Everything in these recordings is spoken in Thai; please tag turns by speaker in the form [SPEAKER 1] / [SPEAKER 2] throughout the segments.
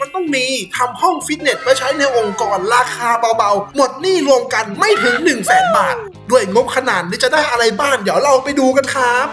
[SPEAKER 1] มันต้องมีทำห้องฟิตเนสไว้ใช้ในองค์กรราคาเบาๆ หมดหนี้รวมกันไม่ถึง 1 0 0 0 0แสนบาท ด้วยงบขนาดนี้จะได้อะไรบ้างเดี๋ยวเราไปดูกันครับ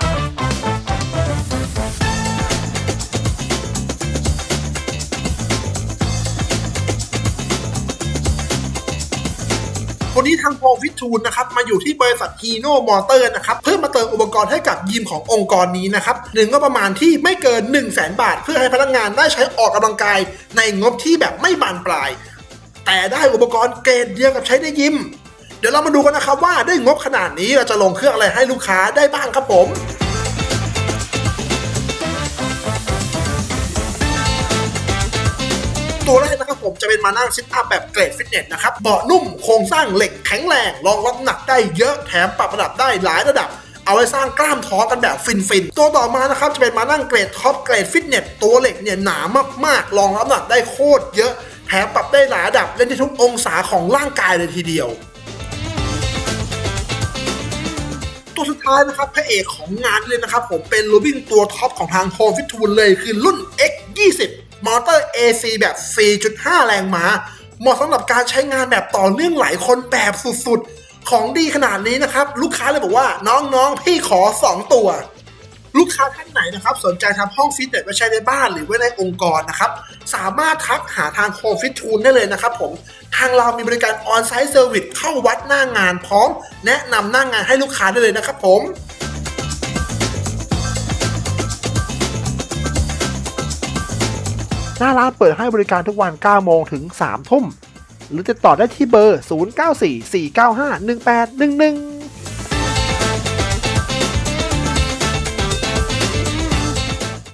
[SPEAKER 1] วันนี้ทางโปรฟิทูนนะครับมาอยู่ที่บริษัทฮีโน่มอเตอร์นะครับเพื่อมาเติมอุปกรณ์ให้กับยิมขององค์กรนี้นะครับหนึ่งก็ประมาณที่ไม่เกิน 1 0 0 0 0แบาท เพื่อให้พนักงานได้ใช้ออกกำลังกาย ในงบที่แบบไม่บานปลาย แต่ได้อุปกรณ์เกรดเดียวกับใช้ในยิม เดี๋ยวเรามาดูกันนะครับว่าด้วยงบขนาดนี้เราจะลงเครื่องอะไรให้ลูกค้าได้บ้างครับผม ตัวแรกนะครับผมจะเป็นมานั่งซิทอัพแบบเกรดฟิตเนสนะครับเบาะนุ่มโครงสร้างเหล็กแข็งแรงรองรับน้ำหนักได้เยอะแถมปรับระดับได้หลายระดับเอาไว้สร้างกล้ามท้องกันแบบฟินๆ ตัวต่อมานะครับ จะเป็นมานั่งเกรดท็อปเกรดฟิตเนสตัวเหล็กเนี่ยหนามากๆรองรับน้ำหนักได้โคตรเยอะแถมปรับได้หลายระดับเล่นได้ทุกองศาของร่างกายเลยทีเดียว ตัวสุดท้ายนะครับพระเอกของงานเลยนะครับ ผมเป็นโรบินตัวท็อปของทาง Home Fit Tool เลยคือรุ่น X20 มอเตอร์ AC แบบ 4.5 แรงม้า เหมาะสำหรับการใช้งานแบบต่อเนื่องหลายคนแบบสุดๆ ของดีขนาดนี้นะครับ ลูกค้าเลยบอกว่าน้องๆ พี่ขอ 2 ตัว ลูกค้าท่านไหนนะครับ สนใจทำห้องฟิตเนสไว้ใช้ในบ้านหรือไว้ในองค์กรนะครับ สามารถทักหาทางโ o ฟิตทูนได้เลยนะครับผม ทางเรามีบริการออนไซต์เซอร์วิสเข้าวัดหน้างานพร้อม แนะนำหน้างงานให้ลูกค้าได้เลยนะครับผม
[SPEAKER 2] หน้าร้านเปิดให้บริการทุกวัน 9 โมงถึง 3 ทุ่ม หรือติดต่อได้ที่เบอร์ 0944951811